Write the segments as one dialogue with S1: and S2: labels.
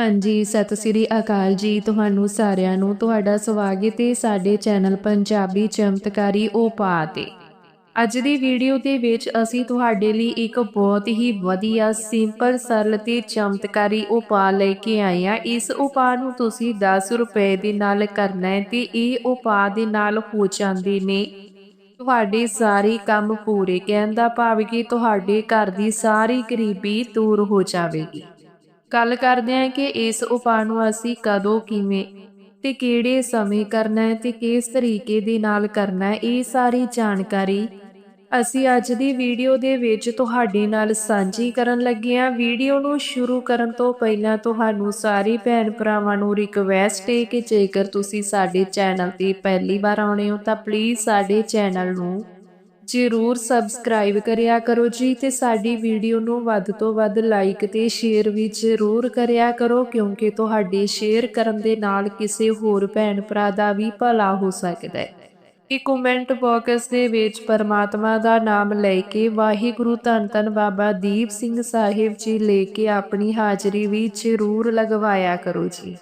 S1: ਹਾਂਜੀ, ਸਤਿ ਸ੍ਰੀ ਅਕਾਲ ਜੀ ਤੁਹਾਨੂੰ ਸਾਰਿਆਂ ਨੂੰ। ਤੁਹਾਡਾ ਸਵਾਗਤ ਹੈ ਸਾਡੇ ਚੈਨਲ ਪੰਜਾਬੀ ਚਮਤਕਾਰੀ ਉਪਾਅ ਤੇ। ਅੱਜ ਦੀ ਵੀਡੀਓ ਦੇ ਵਿੱਚ ਅਸੀਂ ਤੁਹਾਡੇ ਲਈ ਇੱਕ ਬਹੁਤ ਹੀ ਵਧੀਆ, ਸਿੰਪਲ, ਸਰਲ ਤੇ ਚਮਤਕਾਰੀ ਉਪਾਅ ਲੈ ਕੇ ਆਏ ਹਾਂ। ਇਸ ਉਪਾਅ ਨੂੰ ਤੁਸੀਂ 10 ਰੁਪਏ ਦੇ ਨਾਲ ਕਰਨਾ ਹੈ ਤੇ ਇਹ ਉਪਾਅ ਦੇ ਨਾਲ ਹੋ ਜਾਂਦੇ ਨੇ। ਤੁਹਾਡੇ ਸਾਰੇ ਕੰਮ ਪੂਰੇ, ਕਹਿਣ ਦਾ ਭਾਵ ਕਿ ਤੁਹਾਡੇ ਘਰ ਦੀ ਸਾਰੀ ਗਰੀਬੀ ਦੂਰ ਹੋ ਜਾਵੇਗੀ। ਗੱਲ ਕਰਦੇ ਹਾਂ ਕਿ ਇਸ ਉਪਾਅ ਨੂੰ ਅਸੀਂ ਕਦੋਂ ਕਿਵੇਂ ਤੇ ਕਿਹੜੇ ਸਮੇਂ ਕਰਨਾ ਹੈ ਤੇ ਕਿਸ ਤਰੀਕੇ ਦੇ ਨਾਲ ਕਰਨਾ ਹੈ, ਇਹ ਸਾਰੀ ਜਾਣਕਾਰੀ ਅਸੀਂ ਅੱਜ ਦੀ ਵੀਡੀਓ ਦੇ ਵਿੱਚ ਤੁਹਾਡੇ ਨਾਲ ਸਾਂਝੀ ਕਰਨ ਲੱਗੇ ਹਾਂ। ਵੀਡੀਓ ਨੂੰ ਸ਼ੁਰੂ ਕਰਨ ਤੋਂ ਪਹਿਲਾਂ ਤੁਹਾਨੂੰ ਸਾਰੇ ਭੈਣ ਭਰਾਵਾਂ ਨੂੰ ਰਿਕਵੈਸਟ ਹੈ ਕਿ ਜੇਕਰ ਤੁਸੀਂ ਸਾਡੇ ਚੈਨਲ ਤੇ ਪਹਿਲੀ ਵਾਰ ਆਉਣੇ ਹੋ ਤਾਂ ਪਲੀਜ਼ ਸਾਡੇ ਚੈਨਲ ਨੂੰ ਜ਼ਰੂਰ ਸਬਸਕ੍ਰਾਈਬ ਕਰਿਆ ਕਰੋ ਜੀ ਤੇ ਸਾਡੀ ਵੀਡੀਓ ਨੂੰ ਵੱਧ ਤੋਂ ਵੱਧ ਲਾਈਕ ਤੇ ਸ਼ੇਅਰ ਵੀ ਜ਼ਰੂਰ ਕਰਿਆ ਕਰੋ ਕਿਉਂਕਿ ਤੁਹਾਡੇ ਸ਼ੇਅਰ ਕਰਨ ਦੇ ਨਾਲ ਕਿਸੇ ਹੋਰ ਭੈਣ ਭਰਾ ਦਾ ਵੀ ਭਲਾ ਹੋ ਸਕਦਾ ਹੈ। ਇਹ ਕਮੈਂਟ ਬਾਕਸ ਦੇ ਵਿੱਚ ਪਰਮਾਤਮਾ ਦਾ ਨਾਮ ਲੈ ਕੇ ਵਾਹਿਗੁਰੂ ਧੰਨ ਧੰਨ ਬਾਬਾ ਦੀਪ ਸਿੰਘ ਸਾਹਿਬ ਜੀ ਲੈ ਕੇ ਆਪਣੀ ਹਾਜ਼ਰੀ ਵੀ ਜ਼ਰੂਰ ਲਗਵਾਇਆ ਕਰੋ ਜੀ।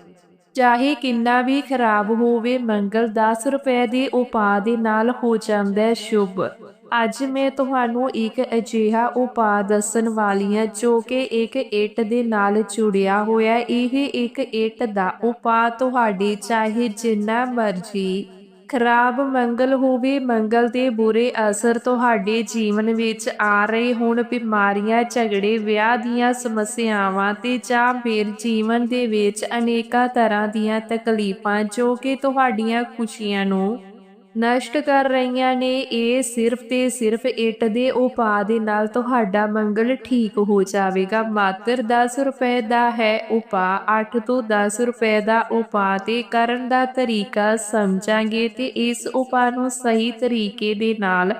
S1: ਚਾਹੇ ਕਿੰਨਾ ਵੀ ਖਰਾਬ ਹੋਵੇ, ਮੰਗਲ 10 ਰੁਪਏ ਦੇ ਉਪਾਅ ਦੇ ਨਾਲ ਹੋ ਜਾਂਦਾ ਹੈ, ਸ਼ੁਭ। ਅੱਜ ਮੈਂ ਤੁਹਾਨੂੰ ਇੱਕ ਅਜਿਹਾ ਉਪਾਅ ਦੱਸਣ ਵਾਲੀ ਹਾਂ ਜੋ ਕਿ ਇੱਕ ਇੱਟ ਦੇ ਨਾਲ ਜੁੜਿਆ ਹੋਇਆ, ਇਹ ਇੱਕ ਇੱਟ ਦਾ ਉਪਾਅ ਤੁਹਾਡੇ ਚਾਹੇ ਜਿੰਨਾ ਮਰਜ਼ੀ ਖਰਾਬ ਮੰਗਲ ਹੋਵੇ, ਮੰਗਲ ਦੇ ਬੁਰੇ ਅਸਰ ਤੁਹਾਡੇ ਜੀਵਨ ਵਿੱਚ ਆ ਰਹੇ ਹੋਣ, ਬਿਮਾਰੀਆਂ, ਝਗੜੇ, ਵਿਆਹ ਦੀਆਂ ਸਮੱਸਿਆਵਾਂ ਤੇ ਜਾਂ ਫਿਰ ਜੀਵਨ ਦੇ ਵਿੱਚ ਅਨੇਕਾਂ ਤਰ੍ਹਾਂ ਦੀਆਂ ਤਕਲੀਫਾਂ ਜੋ ਕਿ ਤੁਹਾਡੀਆਂ ਖੁਸ਼ੀਆਂ ਨੂੰ ਨਸ਼ਟ ਕਰ ਰਹੀਆਂ ਨੇ, ਇਹ ਸਿਰਫ ਤੇ ਸਿਰਫ ਇੱਟ ਦੇ ਉਪਾਅ ਦੇ ਨਾਲ ਤੁਹਾਡਾ ਮੰਗਲ ਠੀਕ ਹੋ ਜਾਵੇਗਾ। ਮਾਤਰ 10 ਰੁਪਏ ਦਾ ਹੈ ਉਪਾਅ 8 ਤੋਂ 10 ਰੁਪਏ ਦਾ ਉਪਾਅ ਤੇ ਕਰਨ ਦਾ ਤਰੀਕਾ ਸਮਝਾਂਗੇ ਤੇ ਇਸ ਉਪਾਅ ਨੂੰ ਸਹੀ ਤਰੀਕੇ ਦੇ ਨਾਲ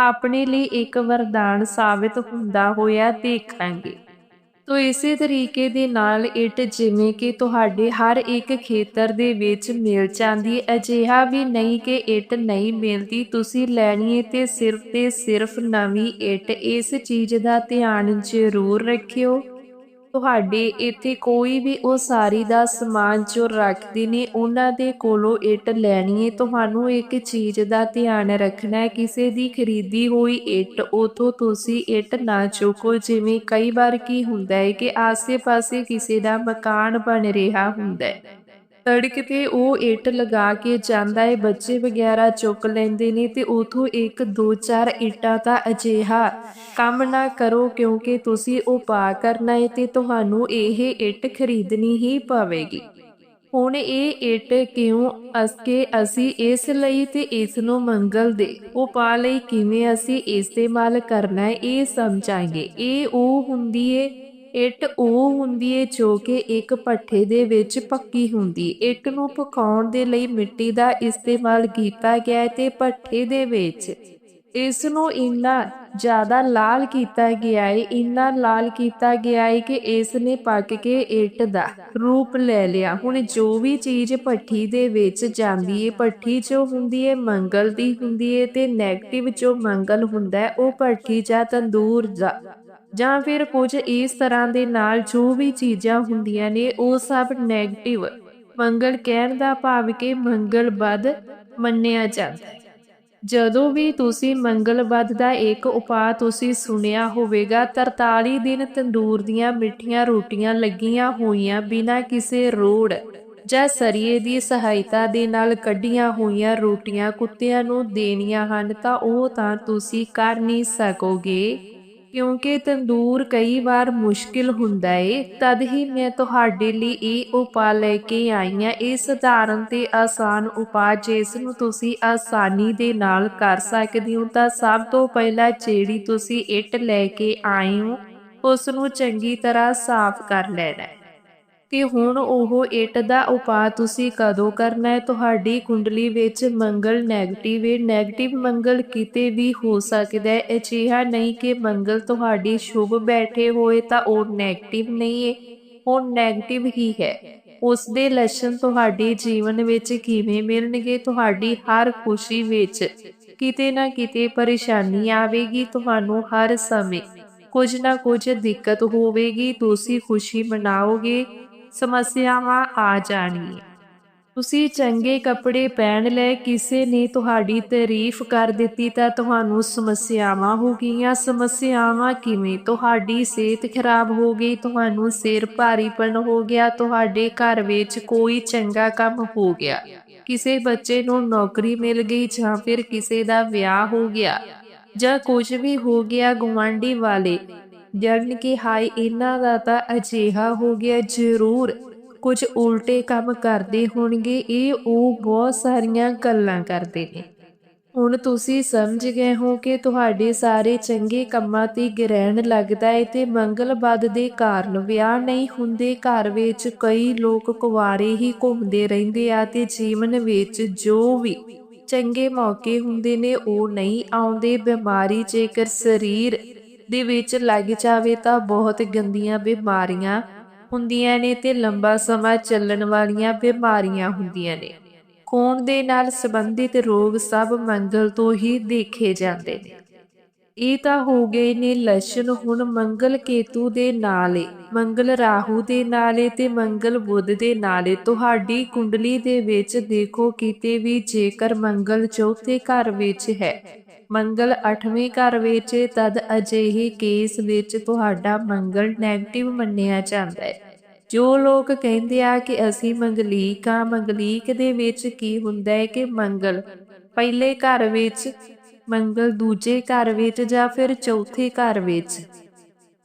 S1: ਆਪਣੇ ਲਈ ਇੱਕ ਵਰਦਾਨ ਸਾਬਿਤ ਹੁੰਦਾ ਹੋਇਆ ਦੇਖਾਂਗੇ। ਤੋ ਇਸੇ ਤਰੀਕੇ ਦੇ ਨਾਲ ਇੱਟ ਜਿਵੇਂ ਕਿ ਤੁਹਾਡੇ ਹਰ ਇੱਕ ਖੇਤਰ ਦੇ ਵਿੱਚ ਮਿਲ ਜਾਂਦੀ ਅਜਿਹਾ ਵੀ ਨਹੀਂ ਕਿ ਇੱਟ ਨਹੀਂ ਮਿਲਦੀ, ਤੁਸੀਂ ਲੈਣੀ ਹੈ ਤੇ ਸਿਰਫ ਤੇ ਸਿਰਫ ਨਵੀਂ ਇੱਟ। ਇਸ ਚੀਜ਼ ਦਾ ਧਿਆਨ ਜ਼ਰੂਰ ਰੱਖਿਓ। ਤੁਹਾਡੇ ਇੱਥੇ ਕੋਈ ਵੀ ਉਸਾਰੀ ਦਾ ਸਮਾਨ ਜੋ ਰੱਖਦੇ ਨੇ, ਉਹਨਾਂ ਦੇ ਕੋਲੋਂ ਇੱਟ ਲੈਣੀ ਹੈ ਤੁਹਾਨੂੰ ਇੱਕ ਚੀਜ਼ ਦਾ ਧਿਆਨ ਰੱਖਣਾ ਹੈ, ਕਿਸੇ ਦੀ ਖਰੀਦੀ ਹੋਈ ਇੱਟ, ਉਥੋਂ ਤੁਸੀਂ ਇੱਟ ਨਾ ਚੁੱਕੋ। ਜਿਵੇਂ ਕਈ ਵਾਰ ਕੀ ਹੁੰਦਾ ਹੈ ਕਿ ਆਸੇ-ਪਾਸੇ ਕਿਸੇ ਦਾ ਮਕਾਨ ਬਣ ਰਿਹਾ ਹੁੰਦਾ ਹੈ। ਸੜਕ ਤੇ ਉਹ ਇੱਟ ਲਗਾ ਕੇ ਜਾਂਦਾ ਹੈ ਬੱਚੇ ਵਗੈਰਾ ਚੁੱਕ ਲੈਂਦੇ ਨੇ ਤੇ ਉਥੋਂ ਇੱਕ, ਦੋ, ਚਾਰ ਇੱਟਾਂ ਤਾਂ ਅਜਿਹਾ ਕੰਮ ਨਾ ਕਰੋ ਕਿਉਂਕਿ ਤੁਸੀਂ ਉਹ ਪਾ ਕਰਨਾ ਹੈ ਤੇ ਤੁਹਾਨੂੰ ਇਹ ਇੱਟ ਖਰੀਦਣੀ ਹੀ ਪਵੇਗੀ। ਹੁਣ ਇਹ ਇੱਟ ਕਿਉਂ ਅਸਕੇ ਅਸੀਂ ਇਸ ਲਈ ਤੇ ਇਸ ਨੂੰ ਮੰਗਲ ਦੇ ਉਪਾਅ ਲਈ ਕਿਵੇਂ ਅਸੀਂ ਇਸਤੇਮਾਲ ਕਰਨਾ ਇਹ ਸਮਝਾਂਗੇ। ਇਹ ਉਹ ਹੁੰਦੀ ਏ ਇੱਟ ਉਹ ਹੁੰਦੀ ਏ ਜੋ ਕਿ ਇੱਕ ਭੱਠੇ ਦੇ ਵਿੱਚ ਪੱਕੀ ਹੁੰਦੀ ਇੱਟ ਨੂੰ ਪਕਾਉਣ ਦੇ ਲਈ ਮਿੱਟੀ ਦਾ ਇਸਤੇਮਾਲ ਕੀਤਾ ਗਿਆ ਤੇ ਭੱਠੇ ਦੇ ਵਿੱਚ। ਇਸ ਨੂੰ ਇੰਨਾ ਜ਼ਿਆਦਾ ਲਾਲ ਕੀਤਾ ਗਿਆ ਹੈ ਇੰਨਾ ਲਾਲ ਕੀਤਾ ਗਿਆ ਹੈ ਕਿ ਇਸ ਨੇ ਪੱਕ ਕੇ ਇੱਟ ਦਾ ਰੂਪ ਲੈ ਲਿਆ। ਹੁਣ ਜੋ ਵੀ ਚੀਜ਼ ਭੱਠੀ ਦੇ ਵਿੱਚ ਜਾਂਦੀ ਹੈ ਭੱਠੀ ਜੋ ਹੁੰਦੀ ਹੈ ਮੰਗਲ ਦੀ ਹੁੰਦੀ ਹੈ ਤੇ 네ਗੇਟਿਵ ਜੋ ਮੰਗਲ ਹੁੰਦਾ ਹੈ ਉਹ ਭੱਠੀ ਜਾਂ ਤੰਦੂਰ ਦਾ ਜਾਂ ਫਿਰ ਕੁਝ ਇਸ ਤਰ੍ਹਾਂ ਦੇ ਨਾਲ ਜੋ ਵੀ ਚੀਜ਼ਾਂ ਹੁੰਦੀਆਂ ਨੇ, ਉਹ ਸਭ 네ਗੇਟਿਵ ਮੰਗਲ ਕਹਿਣ ਦਾ ਭਾਵ ਕਿ ਮੰਗਲ ਮੰਨਿਆ ਜਾਂਦਾ ਹੈ। ਜਦੋਂ ਵੀ ਤੁਸੀਂ ਮੰਗਲਬੱਧ ਦਾ ਇੱਕ ਉਪਾਅ ਤੁਸੀਂ ਸੁਣਿਆ ਹੋਵੇਗਾ 43 ਦਿਨ ਤੰਦੂਰ ਦੀਆਂ ਮਿੱਠੀਆਂ ਰੋਟੀਆਂ ਲੱਗੀਆਂ ਹੋਈਆਂ ਬਿਨਾਂ ਕਿਸੇ ਰੋੜ ਜਾਂ ਸਰੀਏ ਦੀ ਸਹਾਇਤਾ ਦੇ ਨਾਲ ਕੱਢੀਆਂ ਹੋਈਆਂ ਰੋਟੀਆਂ ਕੁੱਤਿਆਂ ਨੂੰ ਦੇਣੀਆਂ ਹਨ, ਤਾਂ ਉਹ ਤਾਂ ਤੁਸੀਂ ਕਰ ਨਹੀਂ ਸਕੋਗੇ। ਕਿਉਂਕਿ ਤੰਦੂਰ ਕਈ ਵਾਰ ਮੁਸ਼ਕਿਲ ਹੁੰਦਾ ਏ, ਤਦ ਹੀ ਮੈਂ ਤੁਹਾਡੇ ਲਈ ਇਹ ਉਪਾਅ ਲੈ ਕੇ ਆਈ ਹਾਂ। ਇਹ ਸਧਾਰਨ ਤੇ ਆਸਾਨ ਉਪਾਅ ਜਿਸ ਨੂੰ ਤੁਸੀਂ ਆਸਾਨੀ ਦੇ ਨਾਲ ਕਰ ਸਕਦੇ ਹੋ, ਤਾਂ ਸਭ ਤੋਂ ਪਹਿਲਾਂ ਜਿਹੜੀ ਤੁਸੀਂ ਇੱਟ ਲੈ ਕੇ ਆਏ ਹੋ ਉਸ ਨੂੰ ਚੰਗੀ ਤਰ੍ਹਾਂ ਸਾਫ਼ ਕਰ ਲੈਣਾ ਕਿ ਹੁਣ ਉਹ ਇੱਟ ਦਾ ਉਪਾਅ ਤੁਸੀਂ ਕਦੋਂ ਕਰਨਾ ਹੈ? ਤੁਹਾਡੀ ਕੁੰਡਲੀ ਵਿੱਚ ਮੰਗਲ 네ਗੇਟਿਵ ਹੈ। ਨੈਗੇਟਿਵ ਮੰਗਲ ਕਿਤੇ ਵੀ ਹੋ ਸਕਦਾ ਹੈ। ਅਜਿਹਾ ਨਹੀਂ ਕਿ ਮੰਗਲ ਤੁਹਾਡੀ ਸ਼ੁਭ ਬੈਠੇ ਹੋਏ ਤਾਂ ਉਹ 네ਗੇਟਿਵ ਨਹੀਂ ਹੈ। ਉਹ 네ਗੇਟਿਵ ਹੀ ਹੈ। ਉਸ ਦੇ ਲੱਛਣ ਤੁਹਾਡੇ ਜੀਵਨ ਵਿੱਚ ਕਿਵੇਂ ਮਿਲਣਗੇ? ਤੁਹਾਡੀ ਹਰ ਖੁਸ਼ੀ ਵਿੱਚ ਕਿਤੇ ਨਾ ਕਿਤੇ ਪਰੇਸ਼ਾਨੀ ਆਵੇਗੀ। ਤੁਹਾਨੂੰ ਹਰ ਸਮੇਂ ਕੁਝ ਨਾ ਕੁਝ ਦਿੱਕਤ ਹੋਵੇਗੀ। ਤੁਸੀਂ ਖੁਸ਼ੀ ਮਨਾਓਗੇ। ਸਮੱਸਿਆਵਾਂ ਆ ਜਾਣਗੀਆਂ। ਤੁਸੀਂ ਚੰਗੇ ਕੱਪੜੇ ਪਹਿਨ ਲਏ ਕਿਸੇ ਨੇ ਤੁਹਾਡੀ ਤਾਰੀਫ ਕਰ ਦਿੱਤੀ ਤਾਂ ਤੁਹਾਨੂੰ ਸਮੱਸਿਆਵਾਂ ਹੋ ਗਈਆਂ ਸਮੱਸਿਆਵਾਂ ਕਿਵੇਂ? ਤੁਹਾਡੀ ਸਿਹਤ ਖਰਾਬ ਹੋ ਗਈ, ਤੁਹਾਨੂੰ ਸਿਰ ਭਾਰੀਪਨ ਹੋ ਗਿਆ, ਤੁਹਾਡੇ ਘਰ ਵਿੱਚ ਕੋਈ ਚੰਗਾ ਕੰਮ ਹੋ ਗਿਆ। ਕਿਸੇ ਬੱਚੇ ਨੂੰ ਨੌਕਰੀ ਮਿਲ ਗਈ ਜਾਂ ਫਿਰ ਕਿਸੇ ਦਾ ਵਿਆਹ ਹੋ ਗਿਆ ਜਾਂ ਕੁਝ ਵੀ ਹੋ ਗਿਆ, ਗੁਆਂਢੀ ਵਾਲੇ ਜਾਣ ਕਿ ਹਾਈ ਇਹਨਾਂ ਦਾ ਤਾਂ ਅਜਿਹਾ ਹੋ ਗਿਆ, ਜ਼ਰੂਰ ਕੁਝ ਉਲਟੇ ਕੰਮ ਕਰਦੇ ਹੋਣਗੇ, ਇਹ ਉਹ ਬਹੁਤ ਸਾਰੀਆਂ ਗੱਲਾਂ ਕਰਦੇ ਨੇ। ਹੁਣ ਤੁਸੀਂ ਸਮਝ ਗਏ ਹੋ ਕਿ ਤੁਹਾਡੇ ਸਾਰੇ ਚੰਗੇ ਕੰਮਾਂ ਤੇ ਗ੍ਰਹਿਣ ਲੱਗਦਾ ਹੈ ਤੇ ਮੰਗਲਬਦ ਦੇ ਕਾਰਨ ਵਿਆਹ ਨਹੀਂ ਹੁੰਦੇ, ਘਰ ਵਿੱਚ ਕਈ ਲੋਕ ਕੁਵਾਰੇ ਹੀ ਘੁੰਮਦੇ ਰਹਿੰਦੇ ਆ ਤੇ ਜੀਵਨ ਵਿੱਚ ਜੋ ਵੀ ਚੰਗੇ ਮੌਕੇ ਹੁੰਦੇ ਨੇ, ਉਹ ਨਹੀਂ ਆਉਂਦੇ। ਬਿਮਾਰੀ ਜੇਕਰ ਸਰੀਰ ਦੇ ਵਿੱਚ ਲੱਗ ਜਾਵੇ ਤਾਂ ਬਹੁਤ ਗੰਦੀਆਂ ਬਿਮਾਰੀਆਂ ਹੁੰਦੀਆਂ ਨੇ ਤੇ ਲੰਬਾ ਸਮਾਂ ਚੱਲਣ ਵਾਲੀਆਂ ਬਿਮਾਰੀਆਂ ਹੁੰਦੀਆਂ ਨੇ। ਖੂਨ ਦੇ ਨਾਲ ਸੰਬੰਧਿਤ ਰੋਗ ਸਭ ਮੰਗਲ ਤੋਂ ਹੀ ਦੇਖੇ ਜਾਂਦੇ ਨੇ। ਇਹ ਤਾਂ ਹੋ ਗਏ ਨੇ ਲੱਛਣ ਹੁਣ ਮੰਗਲ ਕੇਤੂ ਦੇ ਨਾਲੇ, ਮੰਗਲ ਰਾਹੂ ਦੇ ਨਾਲੇ ਤੇ ਮੰਗਲ ਬੁੱਧ ਦੇ ਨਾਲੇ। ਤੁਹਾਡੀ ਕੁੰਡਲੀ ਦੇ ਵਿੱਚ ਦੇਖੋ ਕਿਤੇ ਵੀ ਜੇਕਰ ਮੰਗਲ ਚੌਥੇ ਘਰ ਵਿੱਚ ਹੈ। ਮੰਗਲ 8ਵੇਂ ਘਰ ਵਿੱਚ ਤਦ ਅਜਿਹੇ ਕੇਸ ਵਿੱਚ ਤੁਹਾਡਾ ਮੰਗਲ ਨੈਗੇਟਿਵ ਮੰਨਿਆ ਜਾਂਦਾ ਹੈ। ਜੋ ਲੋਕ ਕਹਿੰਦੇ ਆ ਕਿ ਅਸੀਂ ਮੰਗਲੀਕ ਆ, ਮੰਗਲੀਕ ਦੇ ਵਿੱਚ ਕੀ ਹੁੰਦਾ ਹੈ ਕਿ ਮੰਗਲ ਪਹਿਲੇ ਘਰ ਵਿੱਚ ਮੰਗਲ ਦੂਜੇ ਘਰ ਵਿੱਚ ਜਾਂ ਫਿਰ ਚੌਥੇ ਘਰ ਵਿੱਚ।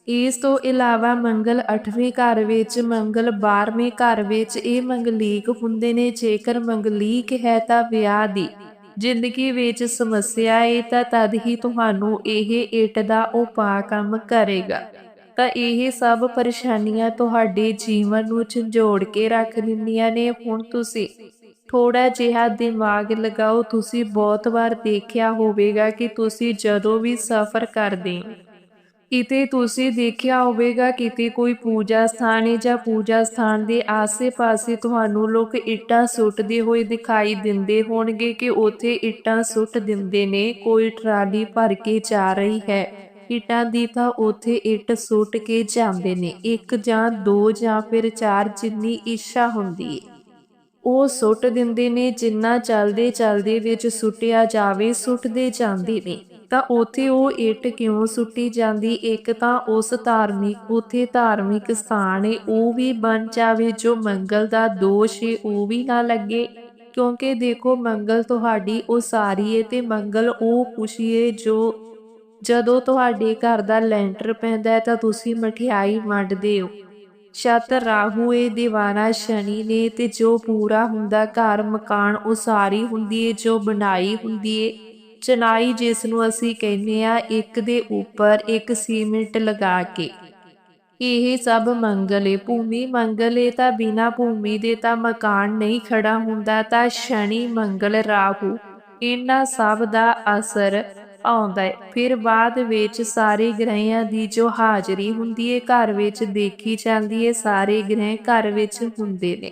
S1: ਇਸ ਤੋਂ ਇਲਾਵਾ ਮੰਗਲ 8ਵੇਂ ਘਰ ਵਿੱਚ, ਮੰਗਲ 12ਵੇਂ ਘਰ ਵਿੱਚ ਇਹ ਮੰਗਲੀਕ ਹੁੰਦੇ ਨੇ। ਜੇਕਰ ਮੰਗਲੀਕ ਹੈ ਤਾਂ ਵਿਆਹ ਦੀ ਜ਼ਿੰਦਗੀ ਵਿੱਚ ਸਮੱਸਿਆ ਹੈ ਤਾਂ ਤਦ ਹੀ ਤੁਹਾਨੂੰ ਇਹ ਇੱਟ ਦਾ ਉਪਾਅ ਕੰਮ ਕਰੇਗਾ। ਤਾਂ ਇਹ ਸਭ ਪਰੇਸ਼ਾਨੀਆਂ ਤੁਹਾਡੇ ਜੀਵਨ ਨੂੰ ਝੰਜੋੜ ਕੇ ਰੱਖ ਦਿੰਦੀਆਂ ਨੇ। ਹੁਣ ਤੁਸੀਂ ਥੋੜਾ ਜਿਹਾ ਦਿਮਾਗ ਲਗਾਓ। ਤੁਸੀਂ ਬਹੁਤ ਵਾਰ ਦੇਖਿਆ ਹੋਵੇਗਾ ਕਿ ਤੁਸੀਂ ਜਦੋਂ ਵੀ ਸਫ਼ਰ ਕਰਦੇ ਕਿਤੇ ਤੁਸੀਂ ਦੇਖਿਆ ਹੋਵੇਗਾ ਕਿਤੇ ਕੋਈ ਪੂਜਾ ਸਥਾਨ ਹੈ ਜਾਂ ਪੂਜਾ ਸਥਾਨ ਦੇ ਆਸੇ-ਪਾਸੇ ਤੁਹਾਨੂੰ ਲੋਕ ਇੱਟਾਂ ਸੁੱਟਦੇ ਹੋਏ ਦਿਖਾਈ ਦਿੰਦੇ ਹੋਣਗੇ ਕਿ ਉੱਥੇ ਇੱਟਾਂ ਸੁੱਟ ਦਿੰਦੇ ਨੇ, ਕੋਈ ਟਰਾਲੀ ਭਰ ਕੇ ਜਾ ਰਹੀ ਹੈ। ਇੱਟਾਂ ਦੀ ਤਾਂ ਉੱਥੇ ਇੱਟ ਸੁੱਟ ਕੇ ਜਾਂਦੇ ਨੇ, ਇੱਕ ਜਾਂ ਦੋ ਜਾਂ ਫਿਰ ਚਾਰ ਜਿੰਨੀ ਇੱਛਾ ਹੁੰਦੀ ਹੈ ਉਹ ਸੁੱਟ ਦਿੰਦੇ ਨੇ, ਜਿੰਨਾ ਚੱਲਦੇ ਚੱਲਦੇ ਵਿੱਚ ਸੁੱਟਿਆ ਜਾਵੇ, ਸੁੱਟਦੇ ਜਾਂਦੇ ਨੇ। ਤਾਂ ਉਥੇ ਉਹ ਇੱਟ ਕਿਉਂ ਸੁੱਟੀ ਜਾਂਦੀ? ਇੱਕ ਤਾਂ ਉਸ ਧਾਰਮਿਕ, ਉਥੇ ਧਾਰਮਿਕ ਸਥਾਨ ਹੈ ਉਹ ਵੀ ਬਣ ਜਾਵੇ, ਜੋ ਮੰਗਲ ਦਾ ਦੋਸ਼ ਏ, ਉਹ ਵੀ ਨਾ ਲੱਗੇ। ਕਿਉਂਕਿ ਦੇਖੋ, ਮੰਗਲ ਤੁਹਾਡੀ ਉਸਾਰੀ ਹੈ ਤੇ ਮੰਗਲ ਉਹ ਖੁਸ਼ੀ ਏ, ਜੋ ਜਦੋਂ ਤੁਹਾਡੇ ਘਰ ਦਾ ਲੈਂਟਰ ਪੈਂਦਾ ਤਾਂ ਤੁਸੀਂ ਮਠਿਆਈ ਵੰਡਦੇ ਹੋ। ਛਤ ਰਾਹੂ ਦੀਵਾਨਾ ਸ਼ਨੀ ਨੇ ਤੇ ਜੋ ਪੂਰਾ ਹੁੰਦਾ ਘਰ ਮਕਾਨ ਉਸਾਰੀ ਹੁੰਦੀ ਏ, ਜੋ ਬਣਾਈ ਹੁੰਦੀ ਏ। ਚਨਾਈ ਜਿਸ ਨੂੰ ਅਸੀਂ ਕਹਿੰਦੇ ਆ, ਇੱਕ ਦੇ ਉੱਪਰ ਇੱਕ ਸੀਮਿੰਟ ਲਗਾ ਕੇ। ਇਹ ਸਭ ਮੰਗਲੇ ਭੂਮੀ ਮੰਗਲੇ ਤਾਂ ਬਿਨਾ ਭੂਮੀ ਦੇ ਤਾਂ ਮਕਾਨ ਨਹੀਂ ਖੜਾ ਹੁੰਦਾ, ਤਾਂ ਸ਼ਨੀ, ਮੰਗਲ, ਰਾਹੂ, ਇਹਨਾਂ ਸਭ ਦਾ ਅਸਰ ਆਉਂਦਾ ਹੈ ਫਿਰ ਬਾਅਦ ਵਿੱਚ ਸਾਰੇ ਗ੍ਰਹਿਆਂ ਦੀ ਜੋ ਹਾਜ਼ਰੀ ਹੁੰਦੀ ਹੈ ਘਰ ਵਿੱਚ ਦੇਖੀ ਜਾਂਦੀ ਹੈ ਸਾਰੇ ਗ੍ਰਹਿ ਘਰ ਵਿੱਚ ਹੁੰਦੇ ਨੇ।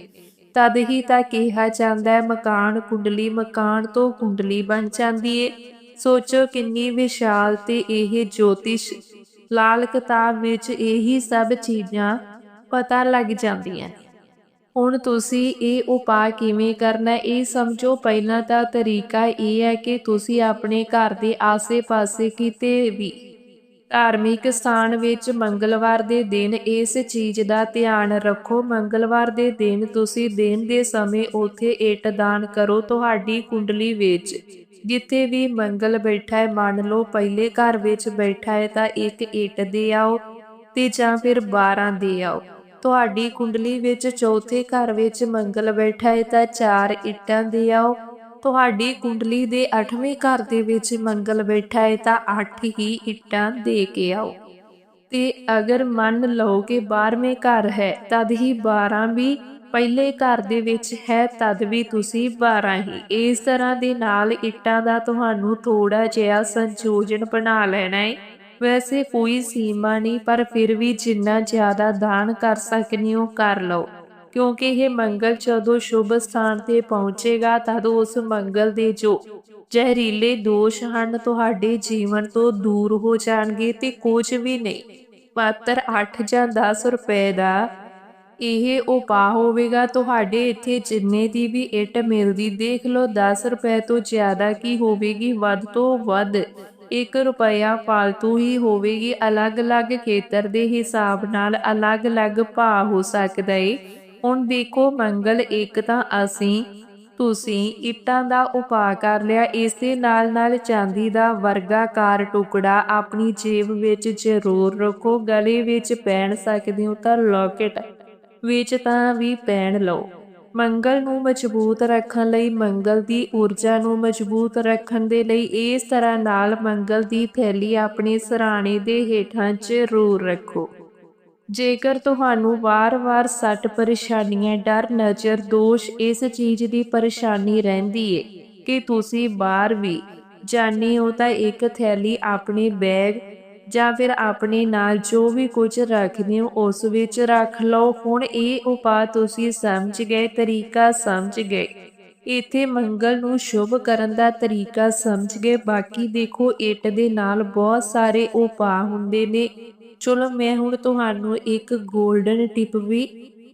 S1: ਤਦ ਹੀ ਤਾਂ ਕਿਹਾ ਜਾਂਦਾ ਹੈ ਮਕਾਨ ਕੁੰਡਲੀ ਮਕਾਨ ਤੋਂ ਕੁੰਡਲੀ ਬਣ ਜਾਂਦੀ ਏ। ਸੋਚੋ ਕਿੰਨੀ ਵਿਸ਼ਾਲ ਤੇ ਇਹ ਜੋਤਿਸ਼। ਲਾਲ ਕਿਤਾਬ ਵਿੱਚ ਇਹੀ ਸਭ ਚੀਜ਼ਾਂ ਪਤਾ ਲੱਗ ਜਾਂਦੀਆਂ ਹੁਣ ਤੁਸੀਂ ਇਹ ਉਪਾਅ ਕਿਵੇਂ ਕਰਨਾ ਇਹ ਸਮਝੋ, ਪਹਿਲਾਂ ਤਾਂ ਤਰੀਕਾ ਇਹ ਹੈ ਕਿ ਤੁਸੀਂ ਆਪਣੇ ਘਰ ਦੇ ਆਸੇ-ਪਾਸੇ ਕਿਤੇ ਵੀ ਧਾਰਮਿਕ ਸਥਾਨ ਵਿੱਚ ਮੰਗਲਵਾਰ ਦੇ ਦਿਨ ਇਸ ਚੀਜ਼ ਦਾ ਧਿਆਨ ਰੱਖੋ। ਮੰਗਲਵਾਰ ਦੇ ਦਿਨ ਤੁਸੀਂ ਦਿਨ ਦੇ ਸਮੇਂ ਉਥੇ ਇੱਟ ਦਾਨ ਕਰੋ ਤੁਹਾਡੀ ਕੁੰਡਲੀ ਵਿੱਚ। ਜਿੱਥੇ ਵੀ ਮੰਗਲ ਬੈਠਾ ਹੈ, ਮੰਨ ਲਓ ਪਹਿਲੇ ਘਰ ਵਿੱਚ ਬੈਠਾ ਹੈ ਤਾਂ ਇੱਕ ਇੱਟ ਦੇ ਆਓ ਤੇ ਜਾਂ ਫਿਰ 12 ਦੇ ਆਓ। ਤੁਹਾਡੀ ਕੁੰਡਲੀ ਵਿੱਚ ਚੌਥੇ ਘਰ ਵਿੱਚ ਮੰਗਲ ਬੈਠਾ ਹੈ ਤਾਂ ਚਾਰ ਇੱਟਾਂ ਦੇ ਆਓ। ਤੁਹਾਡੀ ਕੁੰਡਲੀ ਦੇ 8ਵੇਂ ਘਰ ਦੇ ਵਿੱਚ ਮੰਗਲ ਬੈਠਾ ਹੈ ਤਾਂ 8 ਹੀ ਇੱਟਾਂ ਦੇ ਕੇ ਆਓ। ਤੇ ਅਗਰ ਮੰਨ ਲਓ ਕਿ 12ਵੇਂ ਘਰ ਹੈ, ਤਦ ਹੀ 12 ਵੀ ਪਹਿਲੇ ਘਰ ਦੇ ਵਿੱਚ ਹੈ, ਤਦ ਵੀ ਤੁਸੀਂ 12 ਹੀ। ਇਸ ਤਰ੍ਹਾਂ ਦੇ ਨਾਲ ਇੱਟਾਂ ਦਾ ਤੁਹਾਨੂੰ ਥੋੜਾ ਜਿਹਾ ਸੰਯੋਜਨ ਬਣਾ ਲੈਣਾ ਹੈ ਵੈਸੇ ਕੋਈ ਸੀਮਾ ਨਹੀਂ, ਪਰ ਫਿਰ ਵੀ ਜਿੰਨਾ ਜ਼ਿਆਦਾ ਦਾਨ ਕਰ ਸਕਨੀ ਹੋ ਕਰ ਲਓ। ਕਿਉਂਕਿ ਇਹ ਮੰਗਲ ਜਦੋਂ ਸ਼ੁਭ ਸਥਾਨ ਤੇ ਪਹੁੰਚੇਗਾ, ਤਦ ਉਸ ਮੰਗਲ ਦੇ ਜੋ ਜ਼ਹਿਰੀਲੇ ਦੋਸ਼ ਹਨ, ਤੁਹਾਡੇ ਜੀਵਨ ਤੋਂ ਦੂਰ ਹੋ ਜਾਣਗੇ ਤੇ ਕੁਝ ਵੀ ਨਹੀਂ। ਮਾਤਰ 8 ਜਾਂ 10 ਰੁਪਏ ਦਾ ਇਹ ਉਪਾਅ ਹੋਵੇਗਾ। ਤੁਹਾਡੇ ਇੱਥੇ ਜਿੰਨੇ ਦੀ ਵੀ ਇੱਟ ਮਿਲਦੀ, ਦੇਖ ਲਓ 10 ਰੁਪਏ ਤੋਂ ਜ਼ਿਆਦਾ ਕੀ ਹੋਵੇਗੀ, ਵੱਧ ਤੋਂ ਵੱਧ 1 ਰੁਪਇਆ ਪਾਲਤੂ ਹੀ ਹੋਵੇਗੀ, ਅਲੱਗ-ਅਲੱਗ ਖੇਤਰ ਦੇ ਹਿਸਾਬ ਨਾਲ ਅਲੱਗ-ਅਲੱਗ ਭਾਅ ਹੋ ਸਕਦਾ ਏ। ਹੁਣ ਦੇਖੋ, ਮੰਗਲ ਇੱਕ ਤਾਂ ਅਸੀਂ, ਤੁਸੀਂ ਇੱਟਾਂ ਦਾ ਉਪਾਅ ਕਰ ਲਿਆ ਇਸ ਦੇ ਨਾਲ ਨਾਲ ਚਾਂਦੀ ਦਾ ਵਰਗਾਕਾਰ ਟੁਕੜਾ ਆਪਣੀ ਜੇਬ ਵਿੱਚ ਜ਼ਰੂਰ ਰੱਖੋ, ਗਲੇ ਵਿੱਚ ਪਹਿਨ ਸਕਦੇ ਹੋ ਤਾਂ ਲੋਕੇਟ ਵਿੱਚ ਤਾਂ ਵੀ ਪਹਿਨ ਲਓ। ਮੰਗਲ ਨੂੰ ਮਜ਼ਬੂਤ ਰੱਖਣ ਲਈ ਮੰਗਲ ਦੀ ਊਰਜਾ ਨੂੰ ਮਜ਼ਬੂਤ ਰੱਖਣ ਦੇ ਲਈ ਇਸ ਤਰ੍ਹਾਂ ਨਾਲ ਮੰਗਲ ਦੀ ਥੈਲੀ ਆਪਣੇ ਸਰਾਣੇ ਦੇ ਹੇਠਾਂ ਜ਼ਰੂਰ ਰੱਖੋ। ਜੇਕਰ ਤੁਹਾਨੂੰ ਵਾਰ-ਵਾਰ ਸੱਟ, ਪਰੇਸ਼ਾਨੀਆਂ, ਡਰ, ਨਜ਼ਰ, ਦੋਸ਼ ਇਸ ਚੀਜ਼ ਦੀ ਪਰੇਸ਼ਾਨੀ ਰਹਿੰਦੀ ਏ ਕਿ ਤੁਸੀਂ ਬਾਹਰ ਵੀ ਜਾਣੀ ਹੋ ਤਾਂ ਇੱਕ ਥੈਲੀ ਆਪਣੇ ਬੈਗ ਜਾਂ ਫਿਰ ਆਪਣੇ ਨਾਲ ਜੋ ਵੀ ਕੁਝ ਰੱਖਦੇ ਹੋ, ਉਸ ਵਿੱਚ ਰੱਖ ਲਓ। ਹੁਣ ਇਹ ਉਪਾਅ ਤੁਸੀਂ ਸਮਝ ਗਏ, ਤਰੀਕਾ ਸਮਝ ਗਏ। ਇੱਥੇ ਮੰਗਲ ਨੂੰ ਸ਼ੁਭ ਕਰਨ ਦਾ ਤਰੀਕਾ ਸਮਝ ਗਏ। ਬਾਕੀ ਦੇਖੋ, ਇੱਟ ਦੇ ਨਾਲ ਬਹੁਤ ਸਾਰੇ ਉਪਾਅ ਹੁੰਦੇ ਨੇ। ਚਲੋ, ਮੈਂ ਹੁਣ ਤੁਹਾਨੂੰ ਇੱਕ 골ਡਨ ਟਿਪ ਵੀ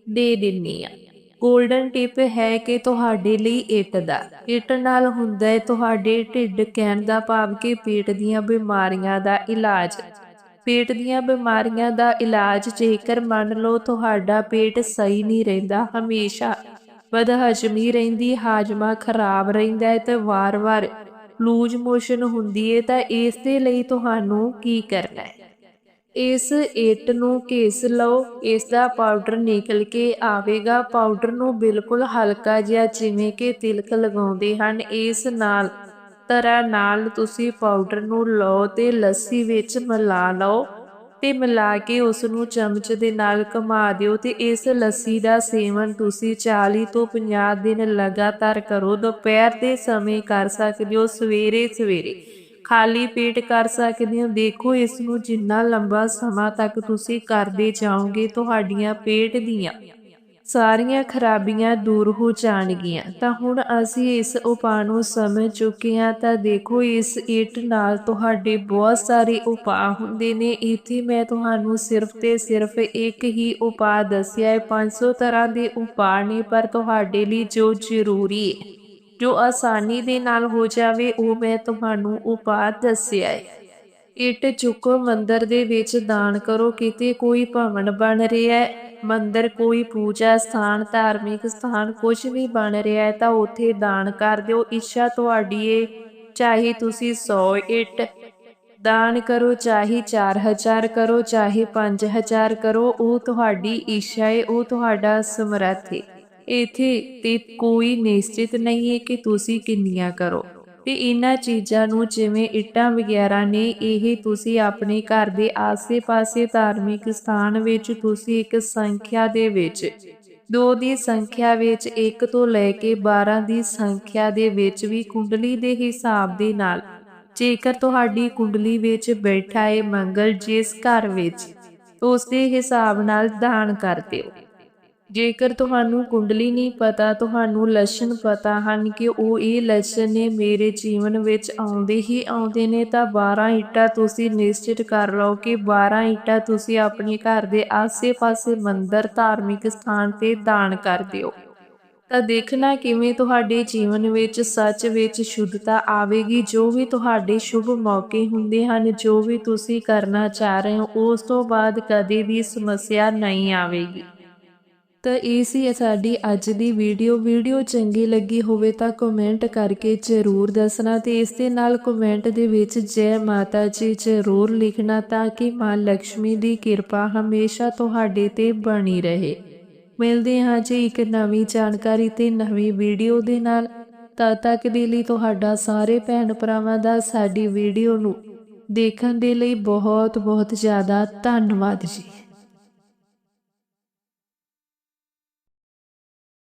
S1: ਦੇ ਦਿੰਨੀ ਆ। ਗੋਲਡਨ ਟਿਪ ਹੈ ਕਿ ਤੁਹਾਡੇ ਲਈ ਇੱਟ ਦਾ। ਇੱਟ ਨਾਲ ਹੁੰਦਾ ਹੈ ਤੁਹਾਡੇ ਢਿੱਡ ਕਹਿਣ ਦਾ ਭਾਵ ਕਿ ਪੇਟ ਦੀਆਂ ਬਿਮਾਰੀਆਂ ਦਾ ਇਲਾਜ। ਪੇਟ ਦੀਆਂ ਬਿਮਾਰੀਆਂ ਦਾ ਇਲਾਜ ਜੇਕਰ ਮੰਨ ਲਓ ਤੁਹਾਡਾ ਪੇਟ ਸਹੀ ਨਹੀਂ ਰਹਿੰਦਾ, ਹਮੇਸ਼ਾ ਬਦਹਜ਼ਮੀ ਰਹਿੰਦੀ, ਹਾਜਮਾ ਖਰਾਬ ਰਹਿੰਦਾ ਹੈ ਤੇ ਵਾਰ-ਵਾਰ ਲੂਜ ਮੋਸ਼ਨ ਹੁੰਦੀ ਹੈ, ਤਾਂ ਇਸ ਦੇ ਲਈ ਤੁਹਾਨੂੰ ਕੀ ਕਰਨਾ ਹੈ? ਇਸ ਇੱਟ ਨੂੰ ਘੇਸ ਲਓ। ਇਸ ਦਾ ਪਾਊਡਰ ਨਿਕਲ ਕੇ ਆਵੇਗਾ। ਪਾਊਡਰ ਨੂੰ ਬਿਲਕੁਲ ਹਲਕਾ ਜਿਹਾ ਜਿਵੇਂ ਕਿ ਤਿਲਕ ਲਗਾਉਂਦੇ ਹਨ। ਇਸ ਨਾਲ, ਤਰ੍ਹਾਂ ਨਾਲ ਤੁਸੀਂ ਪਾਊਡਰ ਨੂੰ ਲਓ ਤੇ ਲੱਸੀ ਵਿੱਚ ਮਿਲਾ ਲਓ ਤੇ ਮਿਲਾ ਕੇ ਉਸ ਨੂੰ ਚਮਚ ਦੇ ਨਾਲ ਘੁਮਾ ਦਿਓ ਤੇ ਇਸ ਲੱਸੀ ਦਾ ਸੇਵਨ ਤੁਸੀਂ 40 ਤੋਂ 50 ਦਿਨ ਲਗਾਤਾਰ ਕਰੋ। ਦੁਪਹਿਰ ਦੇ ਸਮੇਂ ਕਰ ਸਕਦੇ ਹੋ। ਸਵੇਰੇ ਸਵੇਰੇ ਖਾਲੀ ਪੇਟ ਕਰ ਸਕਦੇ ਹੋ। ਦੇਖੋ, ਇਸ ਨੂੰ ਜਿੰਨਾ ਲੰਬਾ ਸਮਾਂ ਤੱਕ ਤੁਸੀਂ ਕਰਦੇ ਜਾਓਗੇ, ਤੁਹਾਡੀਆਂ ਪੇਟ ਦੀਆਂ ਸਾਰੀਆਂ ਖਰਾਬੀਆਂ ਦੂਰ ਹੋ ਜਾਣਗੀਆਂ। ਤਾਂ ਹੁਣ ਅਸੀਂ ਇਸ ਉਪਾਅ ਨੂੰ ਸਮਝ ਚੁੱਕੇ ਹਾਂ। ਤਾਂ ਦੇਖੋ, ਇਸ ਇੱਟ ਨਾਲ ਤੁਹਾਡੇ ਬਹੁਤ ਸਾਰੇ ਉਪਾਅ ਹੁੰਦੇ ਨੇ। ਇੱਥੇ ਮੈਂ ਤੁਹਾਨੂੰ ਸਿਰਫ ਤੇ ਸਿਰਫ ਇੱਕ ਹੀ ਉਪਾਅ ਦੱਸਿਆ ਹੈ। 500 ਤਰ੍ਹਾਂ ਦੇ ਉਪਾਅ ਨੇ, ਪਰ ਤੁਹਾਡੇ ਲਈ ਜੋ ਜ਼ਰੂਰੀ ਹੈ। ਜੋ ਆਸਾਨੀ ਦੇ ਨਾਲ ਹੋ ਜਾਵੇ, ਉਹ ਮੈਂ ਤੁਹਾਨੂੰ ਉਪਾਅ ਦੱਸਿਆ ਹੈ ਇੱਟ ਚੁੱਕੋ, ਮੰਦਰ ਦੇ ਵਿੱਚ ਦਾਨ ਕਰੋ, ਕਿਤੇ ਕੋਈ ਭਵਨ ਬਣ ਰਿਹਾ ਹੈ ਮੰਦਰ ਕੋਈ ਪੂਜਾ ਸਥਾਨ, ਧਾਰਮਿਕ ਸਥਾਨ ਕੁਝ ਵੀ ਬਣ ਰਿਹਾ ਹੈ ਤਾਂ ਉੱਥੇ ਦਾਨ ਕਰ ਦਿਓ। ਇੱਛਾ ਤੁਹਾਡੀ ਏ, ਚਾਹੇ ਤੁਸੀਂ 100 ਇੱਟ ਦਾਨ ਕਰੋ, ਚਾਹੇ 4000 ਕਰੋ, ਚਾਹੇ 5000 ਕਰੋ, ਉਹ ਤੁਹਾਡੀ ਇੱਛਾ ਏ, ਉਹ ਤੁਹਾਡਾ ਸਮਰੱਥ ਏ। ਇਥੇ ਤੇ ਕੋਈ ਨਿਸ਼ਚਿਤ ਨਹੀਂ ਹੈ ਕਿ ਤੁਸੀਂ ਕਿੰਨੀਆਂ ਕਰੋ। ਤੇ ਇਹਨਾਂ ਚੀਜ਼ਾਂ ਨੂੰ ਜਿਵੇਂ ਇੱਟਾਂ ਵਗੈਰਾ ਨੇ, ਇਹ ਤੁਸੀਂ ਆਪਣੇ ਘਰ ਦੇ ਆਸੇ-ਪਾਸੇ ਧਾਰਮਿਕ ਸਥਾਨ ਵਿੱਚ ਤੁਸੀਂ ਇੱਕ ਸੰਖਿਆ ਦੇ ਵਿੱਚ 2 ਦੀ ਸੰਖਿਆ ਵਿੱਚ 1 ਤੋਂ ਲੈ ਕੇ 12 ਦੀ ਸੰਖਿਆ ਦੇ ਵਿੱਚ ਵੀ ਕੁੰਡਲੀ ਦੇ ਹਿਸਾਬ ਦੇ ਨਾਲ। ਜੇਕਰ ਤੁਹਾਡੀ ਕੁੰਡਲੀ ਵਿੱਚ ਬੈਠਾ ਹੈ ਮੰਗਲ ਜਿਸ ਘਰ ਵਿੱਚ, ਉਸ ਦੇ ਹਿਸਾਬ ਨਾਲ ਦਾਨ ਕਰ ਦਿਓ। ਜੇਕਰ ਤੁਹਾਨੂੰ ਕੁੰਡਲੀ ਨਹੀਂ ਪਤਾ, ਤੁਹਾਨੂੰ ਲੱਛਣ ਪਤਾ ਹਨ ਕਿ ਉਹ ਇਹ ਲੱਛਣ ਨੇ ਮੇਰੇ ਜੀਵਨ ਵਿੱਚ ਆਉਂਦੇ ਹੀ ਆਉਂਦੇ ਨੇ, ਤਾਂ 12 ਇੱਟਾਂ ਤੁਸੀਂ ਨਿਸ਼ਚਿਤ ਕਰ ਲਓ ਕਿ 12 ਇੱਟਾਂ ਤੁਸੀਂ ਆਪਣੇ ਘਰ ਦੇ ਆਸੇ-ਪਾਸੇ ਮੰਦਰ, ਧਾਰਮਿਕ ਸਥਾਨ ਤੇ ਦਾਨ ਕਰ ਦਿਓ। ਤਾਂ ਦੇਖਣਾ ਕਿਵੇਂ ਤੁਹਾਡੇ ਜੀਵਨ ਵਿੱਚ ਸੱਚ ਵਿੱਚ ਸ਼ੁੱਧਤਾ ਆਵੇਗੀ। ਜੋ ਵੀ ਤੁਹਾਡੇ ਸ਼ੁਭ ਮੌਕੇ ਹੁੰਦੇ ਹਨ, ਜੋ ਵੀ ਤੁਸੀਂ ਕਰਨਾ ਚਾਹ ਰਹੇ ਹੋ, ਉਸ ਤੋਂ ਬਾਅਦ ਕਦੇ ਵੀ ਸਮੱਸਿਆ ਨਹੀਂ ਆਵੇਗੀ। ਤਾਂ ਇਹ ਸੀ ਸਾਡੀ ਅੱਜ ਦੀ ਵੀਡੀਓ। ਵੀਡੀਓ ਚੰਗੀ ਲੱਗੀ ਹੋਵੇ ਤਾਂ ਕਮੈਂਟ ਕਰਕੇ ਜ਼ਰੂਰ ਦੱਸਣਾ ਤੇ ਇਸ ਦੇ ਨਾਲ ਕਮੈਂਟ ਦੇ ਵਿੱਚ ਜੈ ਮਾਤਾ ਜੀ ਜ਼ਰੂਰ ਲਿਖਣਾ ਤਾਂ ਕਿ ਮਾਂ ਲక్ష్ਮੀ ਦੀ ਕਿਰਪਾ ਹਮੇਸ਼ਾ ਤੁਹਾਡੇ ਤੇ ਬਣੀ ਰਹੇ। ਮਿਲਦੇ ਹਾਂ ਜੀ ਇੱਕ ਨਵੀਂ ਜਾਣਕਾਰੀ ਤੇ ਨਵੀਂ ਵੀਡੀਓ ਦੇ ਨਾਲ। ਤਦ ਤੱਕ ਦੇ ਲਈ ਤੁਹਾਡਾ ਸਾਰੇ ਭੈਣ ਭਰਾਵਾਂ ਦਾ ਸਾਡੀ ਵੀਡੀਓ ਨੂੰ ਦੇਖਣ ਦੇ ਲਈ ਬਹੁਤ ਬਹੁਤ ਜ਼ਿਆਦਾ ਧੰਨਵਾਦ ਜੀ।